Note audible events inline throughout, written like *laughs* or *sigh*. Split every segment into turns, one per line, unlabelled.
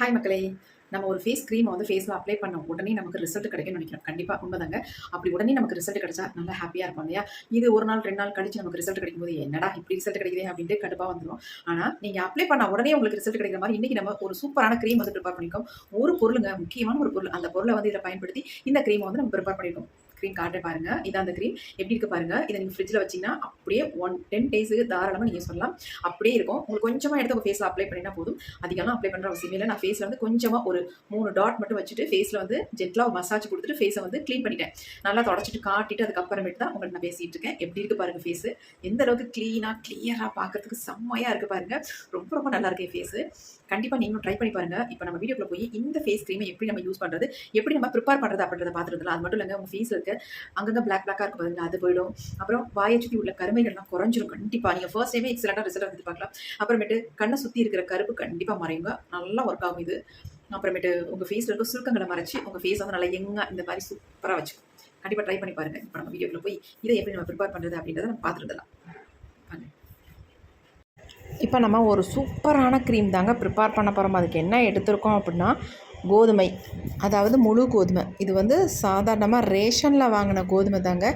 Hi மக்களே. நம்ம ஒரு ஃபேஸ் க்ரீமை வந்து ஃபேஸில் அப்ளை பண்ண உடனே நமக்கு ரிசல்ட் கிடைக்கும்னு நினைக்கிறோம். கண்டிப்பாக உண்மைதாங்க. அப்படி உடனே நமக்கு ரிசல்ட் கிடைச்சா நல்லா ஹாப்பியாக இருக்கும் இல்லையா? இது ஒரு நாள் ரெண்டு நாள் கழிச்சு நமக்கு ரிசல்ட் கிடைக்கும்போது என்னடா இப்படி ரிசல்ட் கிடைக்குது அப்படின்ட்டு கடுப்பாக வந்துடும் ஆனால் நீங்கள் அப்ளை பண்ண உடனே உங்களுக்கு ரிசல்ட் கிடைக்கிற மாதிரி இன்றைக்கி நம்ம ஒரு சூப்பரான க்ரீம் வந்து ப்ரிப்பேர் பண்ணிஇருக்கோம் ஒரு பொருளுங்க முக்கியமான ஒரு பொருள். அந்த பொருளை வந்து இதில் பயன்படுத்தி இந்த க்ரீமை வந்து நம்ம ப்ரிப்பேர் பண்ணியிருக்கோம் க்ரீம் காட்டுறேன் பாருங்க. இதான் அந்த க்ரீம் எப்படி இருக்கு பாருங்க. இதை நீங்கள் ஃப்ரிட்ஜில் வச்சீங்கன்னா அப்படியே ஒன் டென் டேஸுக்கு தாராளமாக நீங்கள் சொல்லலாம். அப்படியே இருக்கும். உங்களுக்கு கொஞ்சமாக எடுத்து உங்கள் ஃபேஸில் அப்ளை பண்ணினா போதும். அதிகமாக அப்ளை பண்ணுற அவசியம் இல்லை. நான் ஃபேஸில் வந்து கொஞ்சமாக ஒரு மூணு டாட் மட்டும் வச்சுட்டு ஃபேஸில் வந்து ஜென்டலாக மசாஜ் கொடுத்துட்டு ஃபேஸை வந்து க்ளீன் பண்ணிட்டேன். நல்லா தொடச்சிட்டு காட்டிட்டு அதுக்கப்புறமேட்டு தான் உங்களுக்கு நான் பேசிகிட்டு இருக்கேன். எப்படி இருக்கு பாருங்கள் ஃபேஸு எந்த அளவுக்கு க்ளீனாக கிளியராக பார்க்கறதுக்கு செம்மையாக இருக்குது பாருங்கள் ரொம்ப ரொம்ப நல்லா இருக்கு ஃபேஸு கண்டிப்பாக நீங்களும் ட்ரை பண்ணி பாருங்க. இப்போ நம்ம வீடியோக்குள்ள போய் இந்த ஃபேஸ் க்ரீமை எப்படி நம்ம யூஸ் பண்ணுறது எப்படி நம்ம ப்ரிப்பேர் பண்ணுறது அப்படின்றத பார்த்துருந்தலாம் அது மட்டும் இல்லைங்க உங்கள் ஃபேஸ் இருக்க அங்கங்கே பிளாக் பிளாக்காக இருக்கும் பாருங்க அது போயிடும். அப்புறம் வாயை சுற்றி உள்ள கருமைகள்லாம் குறைஞ்சிரும் கண்டிப்பாக நீங்கள் ஃபர்ஸ்ட் டைமே எக்ஸலண்ட்டாக ரிசல்ட் வந்து பார்க்கலாம். அப்புறமேட்டு கண்ணை சுற்றி இருக்கிற கருப்பு கண்டிப்பாக மறையுங்க. நல்லா ஒர்க் ஆகும் இது. அப்புறமேட்டு உங்கள் ஃபேஸில் இருக்க சுருக்கங்களை மறைச்சி உங்கள் ஃபேஸ் வந்து நல்லா எங்க இந்த மாதிரி சூப்பராக வச்சுக்கும். கண்டிப்பாக ட்ரை பண்ணி பாருங்கள் இப்போ நம்ம வீடியோக்குள்ள போய் இதை எப்படி நம்ம ப்ரிப்பேர் பண்ணுறது அப்படின்றத நம்ம பார்த்துருந்தலாம்.
இப்போ நம்ம ஒரு சூப்பரான க்ரீம் தாங்க ப்ரிப்பேர் பண்ண போகிறோம் அதுக்கு என்ன எடுத்திருக்கோம் அப்படின்னா கோதுமை. அதாவது முழு கோதுமை. இது வந்து சாதாரணமாக ரேஷனில் வாங்கின கோதுமை தாங்க.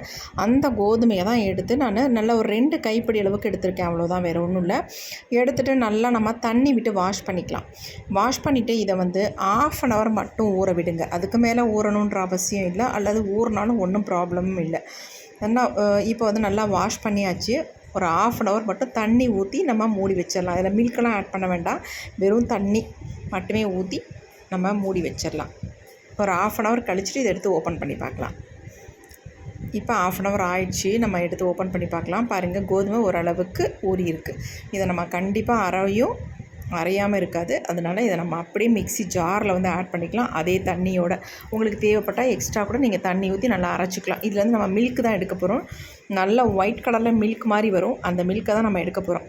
அந்த கோதுமையை தான் எடுத்து நான் நல்ல ஒரு ரெண்டு கைப்பிடி அளவுக்கு எடுத்திருக்கேன். அவ்வளோதான் வேறு ஒன்றும் இல்லை. எடுத்துகிட்டு நல்லா நம்ம தண்ணி விட்டு வாஷ் பண்ணிக்கலாம். வாஷ் பண்ணிவிட்டு இதை வந்து ஆஃப் அன் ஹவர் மட்டும் ஊற விடுங்க. அதுக்கு மேலே ஊறணுன்ற அவசியம் இல்லை. அல்லது ஊறினாலும் ஒன்றும் ப்ராப்ளமும் இல்லை. நல்லா இப்போ வந்து நல்லா வாஷ் பண்ணியாச்சு. ஒரு ஆஃப் அன் ஹவர் மட்டும் தண்ணி ஊற்றி நம்ம மூடி வச்சிடலாம். இதில் மில்கெல்லாம் ஆட் பண்ண வேண்டாம். வெறும் தண்ணி மட்டுமே ஊற்றி நம்ம மூடி வச்சிடலாம். ஒரு ஆஃப் அன் ஹவர் கழிச்சிட்டு இதை எடுத்து ஓப்பன் பண்ணி பார்க்கலாம். இப்போ ஆஃப் அன் ஹவர் ஆயிடுச்சு. நம்ம எடுத்து ஓப்பன் பண்ணி பார்க்கலாம். பாருங்கள் கோதுமை ஓரளவுக்கு ஊறி இருக்குது இதை நம்ம கண்டிப்பாக அரையும். அரையாமல் இருக்காது. அதனால் இதை நம்ம அப்படியே மிக்ஸி ஜாரில் வந்து ஆட் பண்ணிக்கலாம். அதே தண்ணியோட உங்களுக்கு தேவைப்பட்டால் எக்ஸ்ட்ரா கூட நீங்கள் தண்ணி ஊற்றி நல்லா அரைச்சிக்கலாம். இதுலேருந்து நம்ம மில்க் தான் எடுக்க போகிறோம் நல்ல ஒயிட் கலரில் மில்க் மாதிரி வரும். அந்த மில்க்கை தான் நம்ம எடுக்க போகிறோம்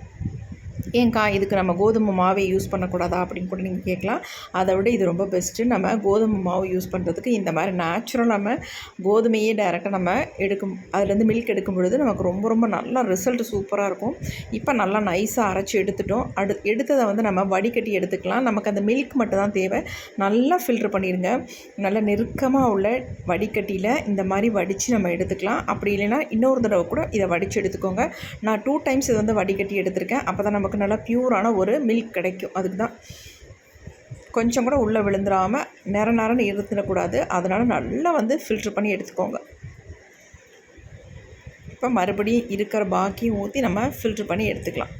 ஏங்க்கா இதுக்கு நம்ம கோதுமை மாவை யூஸ் பண்ணக்கூடாதா அப்படின்னு கூட நீங்கள் கேட்கலாம். அதை விட இது ரொம்ப பெஸ்ட்டு நம்ம கோதுமை மாவு யூஸ் பண்ணுறதுக்கு இந்த மாதிரி நேச்சுரல் நம்ம கோதுமையே டைரெக்டாக நம்ம எடுக்கும் அதுலேருந்து மில்க் எடுக்கும் பொழுது நமக்கு ரொம்ப ரொம்ப நல்லா ரிசல்ட் சூப்பராக இருக்கும். இப்போ நல்லா நைஸாக அரைச்சி எடுத்துட்டோம். அடு எடுத்ததை வந்து நம்ம வடிகட்டி எடுத்துக்கலாம். நமக்கு அந்த மில்க் மட்டும் தான் தேவை. நல்லா ஃபில்ட்ரு பண்ணிடுங்க. நல்லா நெருக்கமாக உள்ள வடிகட்டியில் இந்த மாதிரி வடித்து நம்ம எடுத்துக்கலாம். அப்படி இல்லைன்னா இன்னொரு தடவை கூட இதை வடித்து எடுத்துக்கோங்க. நான் டூ டைம்ஸ் இதை வந்து வடிகட்டி எடுத்திருக்கேன். அப்போ தான் நமக்கு நல்லா பியூரான ஒரு மில்க் கிடைக்கும். அதுக்கு தான் கொஞ்சம் கூட உள்ளே விழுந்துடாமல் நிற நேரம் இருந்துடக்கூடாது. அதனால் நல்லா வந்து ஃபில்ட்ரு பண்ணி எடுத்துக்கோங்க. இப்போ மறுபடியும் இருக்கிற பாக்கியும் ஊற்றி நம்ம ஃபில்ட்ரு பண்ணி எடுத்துக்கலாம்.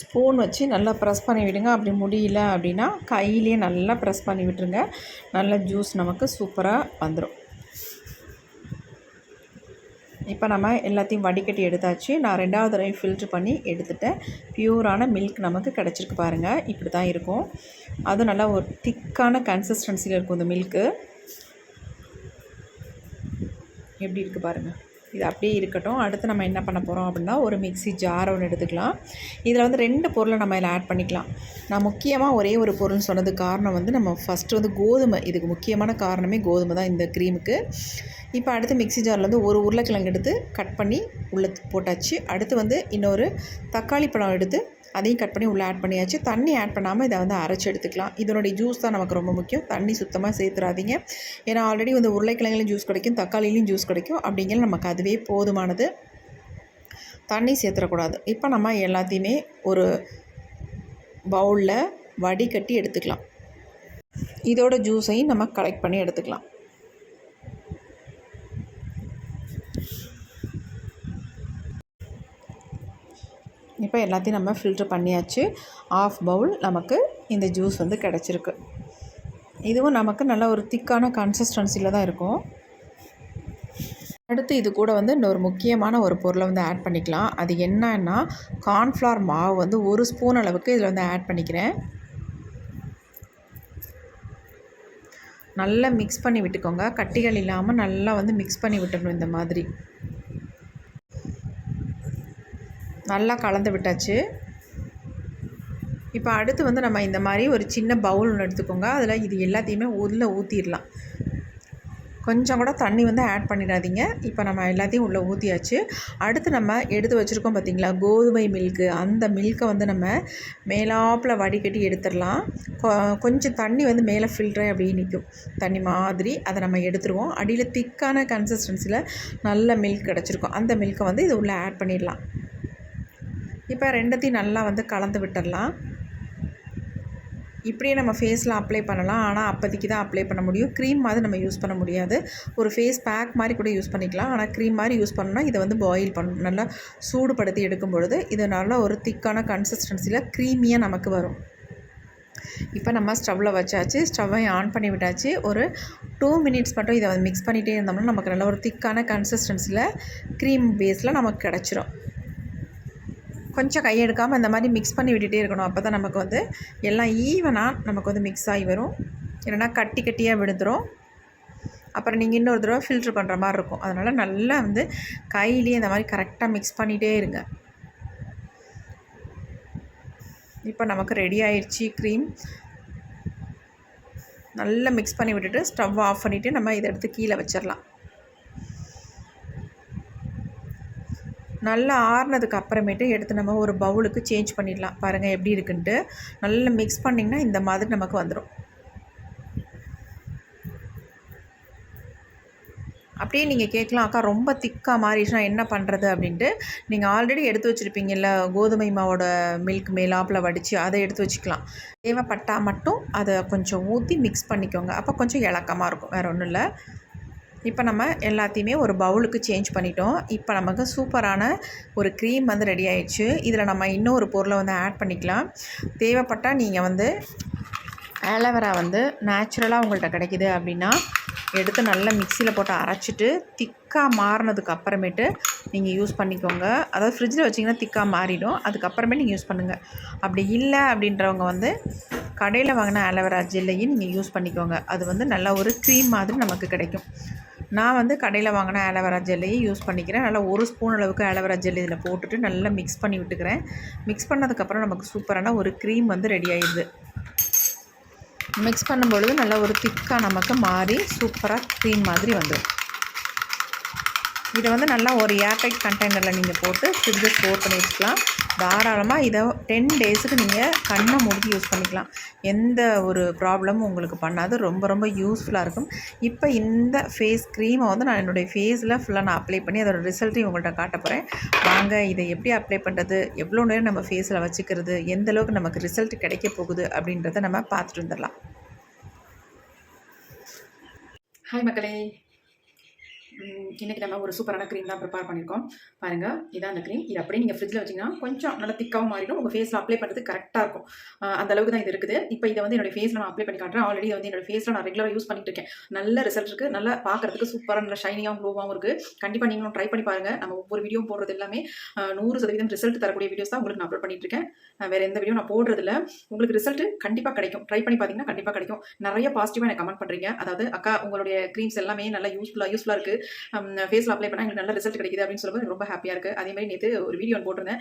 ஸ்பூன் வச்சு நல்லா ப்ரெஸ் பண்ணி விடுங்க. அப்படி முடியல அப்படின்னா கையிலேயே நல்லா ப்ரெஸ் பண்ணி விட்டுருங்க. நல்ல ஜூஸ் நமக்கு சூப்பராக வந்துடும் இப்போ நம்ம எல்லாத்தையும் வடிகட்டி எடுத்தாச்சு. நான் ரெண்டாவது தடவை ஃபில்ட்ரு பண்ணி எடுத்துட்டேன். பியூரான மில்க் நமக்கு கிடச்சிருக்கு பாருங்கள் இப்படி தான் இருக்கும். அது நல்லா ஒரு திக்கான கன்சிஸ்டன்சியில் இருக்கும் இந்த மில்க்கு எப்படி இருக்குது பாருங்கள் இது அப்படியே இருக்கட்டும். அடுத்து நம்ம என்ன பண்ண போகிறோம் அப்படின்னா ஒரு மிக்ஸி ஜார் ஒன்று எடுத்துக்கலாம். இதில் வந்து ரெண்டு பொருளை நம்ம இதில் ஆட் பண்ணிக்கலாம். நான் முக்கியமாக ஒரே ஒரு பொருள்னு சொன்னது காரணம் வந்து நம்ம ஃபஸ்ட்டு வந்து கோதுமை. இதுக்கு முக்கியமான காரணமே கோதுமை தான் இந்த க்ரீமுக்கு இப்போ அடுத்து மிக்ஸி ஜாரில் வந்து ஒரு உருளைக்கிழங்கு எடுத்து கட் பண்ணி உள்ளே போட்டாச்சு. அடுத்து வந்து இன்னொரு தக்காளி பழம் எடுத்து அதையும் கட் பண்ணி உள்ளே ஆட் பண்ணியாச்சு. தண்ணி ஆட் பண்ணாமல் இதை வந்து அரைச்சி எடுத்துக்கலாம். இதனுடைய ஜூஸ் தான் நமக்கு ரொம்ப முக்கியம். தண்ணி சுத்தமாக சேர்த்துறாதீங்க. ஏன்னா ஆல்ரெடி வந்து உருளைக்கிழங்குலையும் ஜூஸ் கிடைக்கும் தக்காளிலையும் ஜூஸ் கிடைக்கும். அப்படிங்கிற நமக்கு அதுவே போதுமானது. தண்ணி சேர்த்துடக்கூடாது இப்போ நம்ம எல்லாத்தையுமே ஒரு பவுலில் வடிகட்டி எடுத்துக்கலாம். இதோட ஜூஸையும் நம்ம கலெக்ட் பண்ணி எடுத்துக்கலாம். இப்போ எல்லாத்தையும் நம்ம ஃபில்ட்ரு பண்ணியாச்சு. ஆஃப் பவுல் நமக்கு இந்த ஜூஸ் வந்து கிடச்சிருக்கு. இதுவும் நமக்கு நல்ல ஒரு திக்கான கன்சிஸ்டன்சியில் தான் இருக்கும். அடுத்து இது கூட வந்து இன்னொரு முக்கியமான ஒரு பொருளை வந்து ஆட் பண்ணிக்கலாம். அது என்னன்னா கார்ன்ஃப்ளவர் மாவு வந்து ஒரு ஸ்பூன் அளவுக்கு இதில் வந்து ஆட் பண்ணிக்கிறேன். நல்லா மிக்ஸ் பண்ணி விட்டுக்கோங்க. கட்டிகள் இல்லாமல் நல்லா வந்து மிக்ஸ் பண்ணி விட்டுடணும் இந்த மாதிரி. நல்லா கலந்து விட்டாச்சு. இப்போ அடுத்து வந்து நம்ம இந்த மாதிரி ஒரு சின்ன பவுல் ஒன்று எடுத்துக்கோங்க. அதில் இது எல்லாத்தையுமே உள்ளே ஊற்றிடலாம் கொஞ்சம் கூட தண்ணி வந்து ஆட் பண்ணிடாதீங்க. இப்போ நம்ம எல்லாத்தையும் உள்ளே ஊற்றியாச்சு அடுத்து நம்ம எடுத்து வச்சுருக்கோம் பார்த்திங்களா? கோதுமை மில்க்கு அந்த மில்க்கை வந்து நம்ம மேலாப்பில் வடிகட்டி எடுத்துடலாம். கொ- கொஞ்சம் தண்ணி வந்து மேலே ஃபில்டரே அப்படியே நிற்கும் தண்ணி மாதிரி அதை நம்ம எடுத்துருவோம். அடியில் திக்கான கன்சிஸ்டன்சியில் நல்ல மில்க் கிடச்சிருக்கும். அந்த மில்க்கை வந்து இது உள்ளே ஆட் பண்ணிடலாம். இப்போ ரெண்டத்தையும் நல்லா வந்து கலந்து விட்டுடலாம். இப்படியே நம்ம ஃபேஸில் அப்ளை பண்ணலாம். ஆனால் அப்போதைக்கு தான் அப்ளை பண்ண முடியும். க்ரீம் மாதிரி நம்ம யூஸ் பண்ண முடியாது. ஒரு ஃபேஸ் பேக் மாதிரி கூட யூஸ் பண்ணிக்கலாம். ஆனால் க்ரீம் மாதிரி யூஸ் பண்ணோம்னா இதை வந்து பாயில் பண்ணணும் நல்லா சூடுபடுத்தி எடுக்கும் பொழுது இது நல்லா ஒரு திக்கான கன்சிஸ்டன்சியில் க்ரீமியாக நமக்கு வரும். இப்போ நம்ம ஸ்டவ்வில் வச்சாச்சு. ஸ்டவ்வை ஆன் பண்ணி விட்டாச்சு. ஒரு டூ மினிட்ஸ் மட்டும் இதை வந்து மிக்ஸ் பண்ணிகிட்டே இருந்தோம்னா நமக்கு நல்ல ஒரு திக்கான கன்சிஸ்டன்சியில் க்ரீம் பேஸில் நமக்கு கிடச்சிரும். கொஞ்சம் கையெடுக்காமல் இந்த மாதிரி மிக்ஸ் பண்ணி விட்டுட்டே இருக்கணும். அப்போ தான் நமக்கு வந்து எல்லாம் ஈவனாக நமக்கு வந்து மிக்ஸ் ஆகி வரும். இல்லைனா கட்டி கட்டியாக விழுந்துடும் அப்புறம் நீங்கள் இன்னொரு தடவை ஃபில்ட்ரு பண்ணுற மாதிரி இருக்கும். அதனால் நல்லா வந்து கையிலேயே இந்த மாதிரி கரெக்டாக மிக்ஸ் பண்ணிகிட்டே இருங்க. இப்போ நமக்கு ரெடி ஆயிடுச்சு க்ரீம் நல்லா மிக்ஸ் பண்ணி விட்டுட்டு ஸ்டவ் ஆஃப் பண்ணிவிட்டு நம்ம இதை எடுத்து கீழே வச்சிடலாம் நல்லா ஆறுனதுக்கு அப்புறமேட்டு எடுத்து நம்ம ஒரு பவுலுக்கு சேஞ்ச் பண்ணிடலாம். பாருங்கள் எப்படி இருக்குன்ட்டு. நல்லா மிக்ஸ் பண்ணிங்கன்னா இந்த மாதிரி நமக்கு வந்துடும் அப்படியே நீங்கள் கேட்கலாம் அக்கா ரொம்ப திக்காக மாறிடுச்சுன்னா என்ன பண்ணுறது அப்படின்ட்டு. நீங்கள் ஆல்ரெடி எடுத்து வச்சுருப்பீங்கல்ல கோதுமை மாவோட மில்க் மேலாப்பில் வடித்து அதை எடுத்து வச்சுக்கலாம். தேவைப்பட்டால் மட்டும் அதை கொஞ்சம் ஊற்றி மிக்ஸ் பண்ணிக்கோங்க. அப்போ கொஞ்சம் இலக்கமாக இருக்கும் வேறு ஒன்றும் இல்லை. இப்போ நம்ம எல்லாத்தையுமே ஒரு பவுலுக்கு சேஞ்ச் பண்ணிட்டோம். இப்போ நமக்கு சூப்பரான ஒரு க்ரீம் வந்து ரெடி ஆயிடுச்சு. இதில் நம்ம இன்னும் ஒரு பொருளை வந்து ஆட் பண்ணிக்கலாம். தேவைப்பட்டால் நீங்கள் வந்து ஆலோவேரா வந்து நேச்சுரலாக உங்கள்கிட்ட கிடைக்குது அப்படின்னா எடுத்து நல்லா மிக்சியில் போட்டு அரைச்சிட்டு திக்காக மாறினதுக்கு அப்புறமேட்டு நீங்கள் யூஸ் பண்ணிக்கோங்க. அதாவது ஃப்ரிட்ஜில் வச்சிங்கன்னா திக்காக மாறிடும். அதுக்கப்புறமே நீங்கள் யூஸ் பண்ணுங்கள் அப்படி இல்லை அப்படின்றவங்க வந்து கடையில் வாங்கின ஆலோவேரா ஜெல்லையும் நீங்கள் யூஸ் பண்ணிக்கோங்க. அது வந்து நல்ல ஒரு க்ரீம் மாதிரி நமக்கு கிடைக்கும். நான் வந்து கடையில் வாங்கின ஆலோவேரா ஜெல்லையும் யூஸ் பண்ணிக்கிறேன். நல்லா ஒரு ஸ்பூன் அளவுக்கு ஆலோவேரா ஜெல் இதில் போட்டுட்டு நல்லா மிக்ஸ் பண்ணி விட்டுக்கிறேன். மிக்ஸ் பண்ணதுக்கப்புறம் நமக்கு சூப்பரான ஒரு க்ரீம் வந்து ரெடி ஆயிடுது. மிக்ஸ் பண்ணும்பொழுது நல்லா ஒரு திக்காக நமக்கு மாறி சூப்பராக க்ரீம் மாதிரி வந்துடும் இதை வந்து நல்லா ஒரு ஏர்டைட் கண்டெய்னரில் நீங்கள் போட்டு ஃப்ரிட்ஜை ஸ்டோர் பண்ணி வச்சுக்கலாம். தாராளமாக இதை டென் டேஸுக்கு நீங்கள் கண்ணை மூடி யூஸ் பண்ணிக்கலாம். எந்த ஒரு ப்ராப்ளமும் உங்களுக்கு பண்ணாது. ரொம்ப ரொம்ப யூஸ்ஃபுல்லாக இருக்கும். இப்போ இந்த ஃபேஸ் க்ரீமை வந்து நான் என்னுடைய ஃபேஸில் ஃபுல்லாக நான் அப்ளை பண்ணி அதோட ரிசல்ட்டையும் உங்கள்கிட்ட காட்ட போகிறேன் வாங்க இதை எப்படி அப்ளை பண்ணுறது எவ்வளோ நேரம் நம்ம ஃபேஸில் வச்சுக்கிறது? எந்த அளவுக்கு நமக்கு ரிசல்ட் கிடைக்க போகுது? அப்படின்றத நம்ம பார்த்துட்டு வந்துடலாம்
ஹாய் மக்களே. இன்றைக்கி இன்னைக்கு நம்ம ஒரு சூப்பரான க்ரீம் தான் ப்ரிப்பேர் பண்ணியிருக்கோம். பாருங்க இதான் அந்த க்ரீம் இது அப்படியே நீங்கள் ஃப்ரிட்ஜில் வச்சிங்கன்னா கொஞ்சம் நல்லா திக்காகவும் மாறிடும். உங்கள் ஃபேஸில் அப்ளை பண்ணுறது கரெக்டாக இருக்கும். அந்த அளவுக்கு தான் இது இருக்குது. இப்போ இதை வந்து என்னோட ஃபேஸில் நான் அப்ளை பண்ணி காட்டுறேன். ஆல்ரெடி வந்து என்னோட ஃபேஸில் நான் ரெகுலராக யூஸ் பண்ணிட்டு இருக்கேன். நல்ல ரிசல்ட் இருக்குது நல்லா பார்க்குறதுக்கு சூப்பராக நல்ல ஷைனியாகவும் க்ளோவாகவும் இருக்குது கண்டிப்பாக நீங்களும் ட்ரை பண்ணி பாருங்கள் நம்ம ஒவ்வொரு வீடியோ போடுறது எல்லாமே நூறு சதவீதம் ரிசல்ட் தரக்கூடிய வீடியோஸ் தான் உங்களுக்கு நான் அப்லோட் பண்ணிட்டு இருக்கேன். வேறு வேற எந்த வீடியோ நான் போடுறதில்ல. உங்களுக்கு ரிசல்ட் கண்டிப்பாக கிடைக்கும். ட்ரை பண்ணி பார்த்தீங்கன்னா கண்டிப்பாக கிடைக்கும். நிறைய பாசிட்டிவாக எனக்கு கமெண்ட் பண்ணுறீங்க அதாவது அக்கா உங்களுடைய க்ரீம்ஸ் எல்லாமே நல்லா யூஸ்ஃபுல்லாக யூஸ்ஃபுல்லாக இருக்குது ஃபேஸில் அப்ளை பண்ணால் எங்களுக்கு நல்ல ரிசல்ட் கிடைக்குது அப்படின்னு சொல்லும்போது ரொம்ப ஹாப்பியாக இருக்குது அதே மாதிரி நேற்று ஒரு வீடியோ போட்டிருந்தேன்.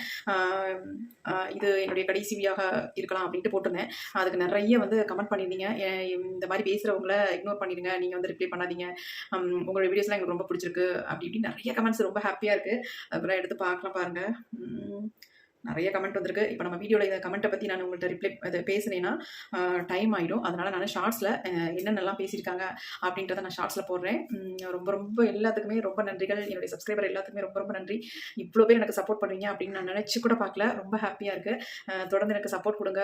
இது என்னுடைய கடைசி இருக்கலாம் அப்படின்ட்டு போட்டிருந்தேன். அதுக்கு நிறைய வந்து கமெண்ட் பண்ணியிருந்தீங்க. இந்த மாதிரி பேசுகிறவங்கள இக்னோர் பண்ணிடுங்க. நீங்கள் வந்து ரிப்ளை பண்ணாதீங்க. உங்களுடைய வீடியோஸ்லாம் எனக்கு ரொம்ப பிடிச்சிருக்கு. அப்படி இப்படி நிறைய கமெண்ட்ஸ் ரொம்ப ஹாப்பியாக இருக்குது அதெல்லாம் எடுத்து பார்க்கலாம் பாருங்கள் நிறைய கமெண்ட் வந்திருக்கு. இப்போ நம்ம வீடியோவில் இந்த கமெண்ட்டை பற்றி நான் உங்கள்கிட்ட ரிப்ளை அது பேசுனேன்னா டைம் ஆகிடும் அதனால் நான் ஷார்ட்ஸில் என்னென்னலாம் பேசியிருக்காங்க அப்படின்றத நான் ஷார்ட்ஸில் போடுறேன். ரொம்ப ரொம்ப எல்லாத்துக்குமே ரொம்ப நன்றிகள். என்னுடைய சப்ஸ்கிரைபர் எல்லாத்துக்குமே ரொம்ப ரொம்ப நன்றி. இவ்வளோ பேர் எனக்கு சப்போர்ட் பண்ணுவீங்க அப்படின்னு நான் நினச்சி கூட பார்க்கல. ரொம்ப ஹாப்பியாக இருக்குது தொடர்ந்து எனக்கு சப்போர்ட் கொடுங்க.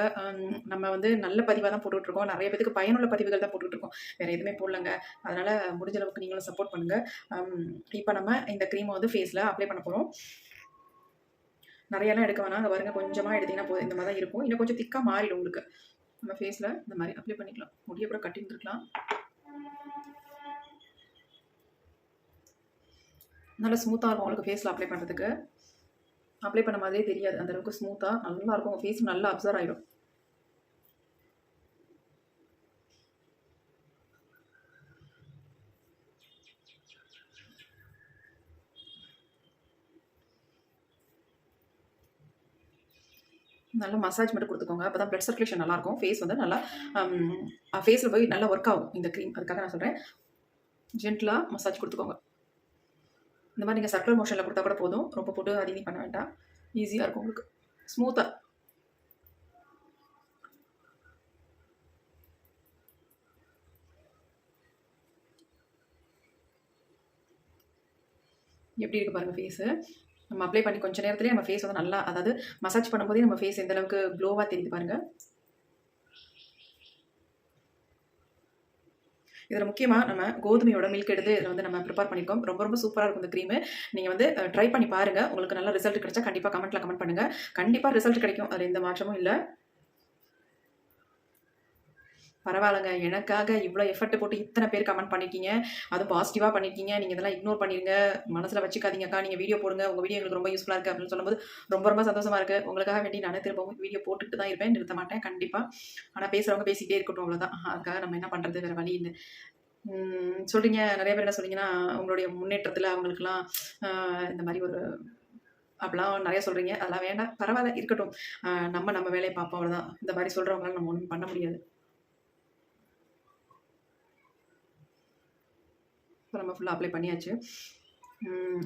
நம்ம வந்து நல்ல பதிவாக தான் போட்டுட்ருக்கோம். நிறைய பேருக்கு பயனுள்ள பதிவுகள் தான் போட்டுட்ருக்கோம். வேறு எதுவுமே போடலங்க. அதனால் முடிஞ்ச அளவுக்கு நீங்களும் சப்போர்ட் பண்ணுங்கள் இப்போ நம்ம இந்த க்ரீமை வந்து ஃபேஸில் அப்ளை பண்ண போகிறோம் நிறையெல்லாம் எடுக்க வேணாம். அதை பாருங்க கொஞ்சமாக எடுத்தீங்கன்னா போதும். இந்த மாதிரி தான் இருக்கும். இன்னும் கொஞ்சம் திக்காக மாறிடும் உங்களுக்கு. நம்ம ஃபேஸில் இந்த மாதிரி அப்ளை பண்ணிக்கலாம். முடிய கூட கட்டி இருந்துருக்கலாம் நல்லா ஸ்மூத்தாக இருக்கும் உங்களுக்கு ஃபேஸில் அப்ளை பண்ணுறதுக்கு அப்ளை பண்ண மாதிரியே தெரியாது. அந்த அளவுக்கு ஸ்மூத்தாக நல்லாயிருக்கும் உங்கள் ஃபேஸ் நல்லா அப்சர்வ் ஆகிடும் நல்லா மசாஜ் மட்டும் கொடுத்துக்கோங்க. அப்போ தான் ப்ளட் சர்க்குலேஷன் நல்லாயிருக்கும். ஃபேஸ் வந்து நல்லா ஃபேஸில் போய் நல்லா ஒர்க் ஆகும். இந்த க்ரீம் அதுக்காக நான் சொல்கிறேன் ஜென்டலாக மசாஜ் கொடுத்துக்கோங்க. இந்த மாதிரி நீங்கள் சர்க்குலர் மோஷனில் கொடுத்தா கூட போதும். ரொம்ப போட்டு அதிகம் பண்ண வேண்டாம். ஈஸியாக இருக்கும் உங்களுக்கு. ஸ்மூத்தாக எப்படி இருக்கு பாருங்கள் ஃபேஸு நம்ம அப்ளை பண்ணி கொஞ்ச நேரத்துலேயே நம்ம ஃபேஸ் வந்து நல்லா அதாவது மசாஜ் பண்ணும்போதே நம்ம ஃபேஸ் எந்தளவுக்கு க்ளோவாக தெரியுது பாருங்கள் இதில் முக்கியமாக நம்ம கோதுமையோட மில்க் எடுத்து இதில் வந்து நம்ம ப்ரிப்பேர் பண்ணியிருக்கோம் ரொம்ப ரொம்ப சூப்பராக இருக்கும் இந்த க்ரீமு நீங்கள் வந்து ட்ரை பண்ணி பாருங்கள் உங்களுக்கு நல்ல ரிசல்ட் கிடைச்சா கண்டிப்பாக கமெண்ட்டில் கமெண்ட் பண்ணுங்கள் கண்டிப்பாக ரிசல்ட் கிடைக்கும். அதில் எந்த மாற்றமும் இல்லை. பரவாயில்லைங்க. எனக்காக இவ்வளோ எஃபர்ட் போட்டு இத்தனை பேர் கமெண்ட் பண்ணியிருக்கீங்க அதுவும் பாசிட்டிவாக பண்ணியிருக்கீங்க நீங்கள் இதெல்லாம் இக்னோர் பண்ணிடுங்க மனசில் வச்சுக்காதீங்கக்கா. நீங்கள் வீடியோ போடுங்க. உங்கள் வீடியோ எங்களுக்கு ரொம்ப யூஸ்ஃபுல்லாக இருக்குது அப்படின்னு சொல்லும்போது ரொம்ப ரொம்ப சந்தோஷமாக இருக்குது உங்களுக்காக வேண்டி நான் திரும்பவும் வீடியோ போட்டுட்டு தான் இருப்பேன். நிறுத்த மாட்டேன். கண்டிப்பாக ஆனால் பேசுகிறவங்க பேசிக்கிட்டே இருக்கட்டும். அவ்வளோதான் அதுக்காக நம்ம என்ன பண்ணுறது வேறு வழி இல்லை. சொல்கிறீங்க நிறைய பேர் என்ன சொல்றீங்கன்னா உங்களுடைய முன்னேற்றத்தில் அவங்களுக்குலாம் இந்த மாதிரி ஒரு அப்படிலாம் நிறைய சொல்கிறீங்க அதெல்லாம் வேண்டாம். பரவாயில்ல. இருக்கட்டும். நம்ம நம்ம வேலையை பார்ப்போம். அவ்வளோதான் இந்த மாதிரி சொல்கிறவங்களால நம்ம ஒன்றும் பண்ண முடியாது இப்போ நம்ம ஃபுல்லாக அப்ளை பண்ணியாச்சு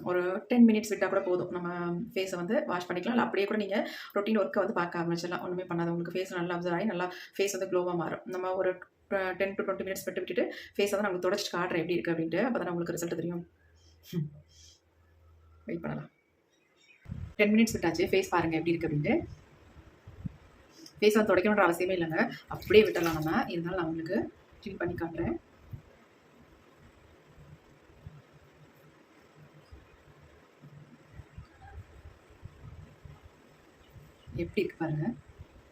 ஒரு டென் மினிட்ஸ் விட்டால் கூட போதும். நம்ம ஃபேஸை வந்து வாஷ் பண்ணிக்கலாம். இல்லை அப்படியே கூட நீங்கள் ரொட்டீன் ஒர்க்கை வந்து பார்க்க ஆரம்பிச்சிடலாம். ஒன்றுமே பண்ணாத. உங்களுக்கு ஃபேஸ் நல்லா அப்சர்வ் ஆகி நல்லா ஃபேஸ் வந்து க்ளோவாக மாறும். நம்ம ஒரு டென் டு டுவெண்ட்டி மினிட்ஸ் விட்டு விட்டுட்டு ஃபேஸை வந்து நம்மளுக்கு தொடச்சிட்டு காட்டுறேன் எப்படி இருக்குது அப்படின்ட்டு. அப்போ தான் உங்களுக்கு ரிசல்ட் தெரியும். வெயிட் பண்ணலாம். டென் மினிட்ஸ் விட்டாச்சு. ஃபேஸ் பாருங்கள் எப்படி இருக்குது அப்படின்ட்டு. ஃபேஸ் வந்து துடைக்கணுன்ற அவசியமே இல்லைங்க. அப்படியே விட்டுடலாம் நம்ம. இருந்தாலும் நான் உங்களுக்கு க்ளீன் பண்ணி காட்டுறேன். எப்படி இருக்கு பாருங்க.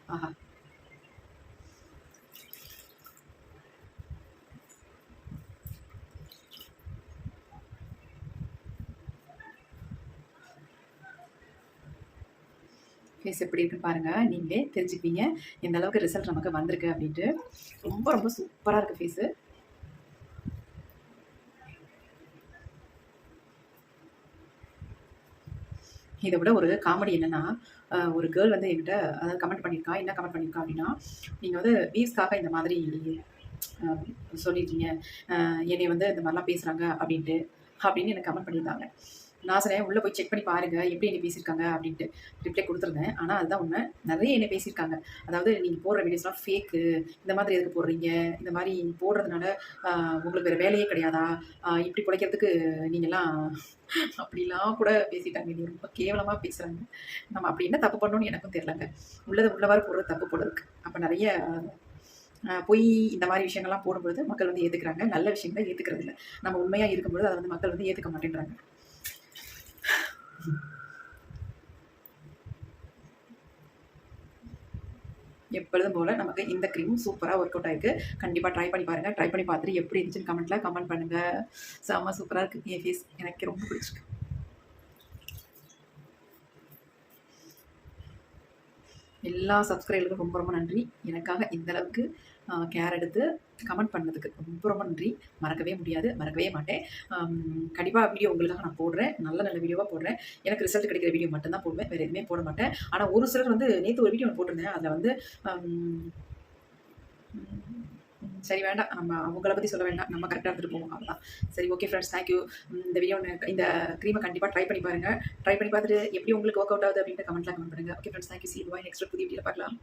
ஆஹா. ஃபேஸ் எப்படி இருக்குன்னு பாருங்க. நீங்களே தெரிஞ்சுக்குவீங்க. இந்த அளவுக்கு ரிசல்ட் நமக்கு வந்திருக்கு அப்படின்ட்டு. ரொம்ப ரொம்ப சூப்பராக இருக்குது ஃபேஸு இதை விட ஒரு காமெடி என்னன்னா ஒரு கேர்ள் வந்து என்கிட்ட அதாவது கமெண்ட் பண்ணியிருக்கா என்ன கமெண்ட் பண்ணியிருக்கா அப்படின்னா நீங்கள் வந்து வீஸ்க்காக இந்த மாதிரி அஹ், சொல்லியிருக்கீங்க என்னை வந்து இந்த மாதிரிலாம் பேசுகிறாங்க அப்படின்ட்டு அப்படின்னு எனக்கு கமெண்ட் பண்ணியிருந்தாங்க. நான் சொன்னேன் உள்ளே போய் செக் பண்ணி பாருங்க. எப்படி என்ன பேசியிருக்காங்க அப்படின்ட்டு ரிப்ளை கொடுத்துருந்தேன். ஆனால் அதுதான் உண்மை. நிறைய என்ன பேசியிருக்காங்க. அதாவது நீங்கள் போடுற வீடியோஸ்லாம் ஃபேக்கு இந்த மாதிரி எதுக்கு போடுறீங்க? இந்த மாதிரி போடுறதுனால உங்களுக்கு வேறு வேலையே கிடையாதா? இப்படி பிழைக்கிறதுக்கு நீங்கள்லாம் *laughs* அப்படிலாம் கூட பேசிட்டாங்க. நீ ரொம்ப கேவலமாக பேசுகிறாங்க நம்ம அப்படி என்ன தப்பு பண்ணோன்னு எனக்கும் தெரிலங்க உள்ளதை உள்ளவாறு போடுறது தப்பு போல அப்போ நிறைய போய் பொய் இந்த மாதிரி விஷயங்கள்லாம் போடும்பொழுது மக்கள் வந்து ஏற்றுக்கிறாங்க நல்ல விஷயங்களை ஏற்றுக்கிறது இல்லை நம்ம உண்மையாக இருக்கும்பொழுது அதை வந்து மக்கள் வந்து ஏற்றுக்க மாட்டேன்றாங்க. எப்பொழுதும் போல் நமக்கு இந்த க்ரீம் சூப்பராக ஒர்க் அவுட் ஆயிருக்கு. கண்டிப்பாக ட்ரை பண்ணி பாருங்கள் ட்ரை பண்ணி பார்த்துட்டு எப்படி இருந்துச்சுன்னு கமெண்ட்டில் கமெண்ட் பண்ணுங்கள் செம்ம சூப்பராக இருக்குது என் ஃபேஸ் எனக்கு ரொம்ப பிடிச்சிருக்கு. எல்லா சப்ஸ்கிரைபர்களுக்கும் ரொம்ப ரொம்ப நன்றி. எனக்காக இந்த அளவுக்கு கேர் எடுத்து கமெண்ட் பண்ணதுக்கு ரொம்ப ரொம்ப நன்றி. மறக்கவே முடியாது மறக்கவே மாட்டேன். கண்டிப்பாக வீடியோ உங்களுக்காக நான் போடுறேன். நல்ல நல்ல வீடியோவாக போடுறேன். எனக்கு ரிசல்ட் கிடைக்கிற வீடியோ மட்டும்தான் போடுவேன். வேறு எதுவுமே போட மாட்டேன். ஆனால் ஒரு சிலர் வந்து நேற்று ஒரு வீடியோ போட்டிருந்தேன். அதில் வந்து சரி வேண்டாம். நம்ம அவங்கள பற்றி சொல்ல வேண்டாம். நம்ம கரெக்டாக இருந்துட்டு போவோம். அவ்வளோதான் சரி ஓகே ஃப்ரெண்ட்ஸ் தேங்க்யூ இந்த வீடியோ இந்த க்ரீமை கண்டிப்பாக ட்ரை பண்ணி பாருங்கள் ட்ரை பண்ணி பார்த்துட்டு எப்படி உங்களுக்கு ஒர்க் அவுட் ஆகுது அப்படின்ட்டு கமெண்ட்லாம் கமெண்ட் பண்ணுங்கள் ஓகே ஃப்ரெண்ட்ஸ் தேங்க்யூ சி பாய் நெக்ஸ்ட் புதிய வீடியோ பார்க்கலாம்.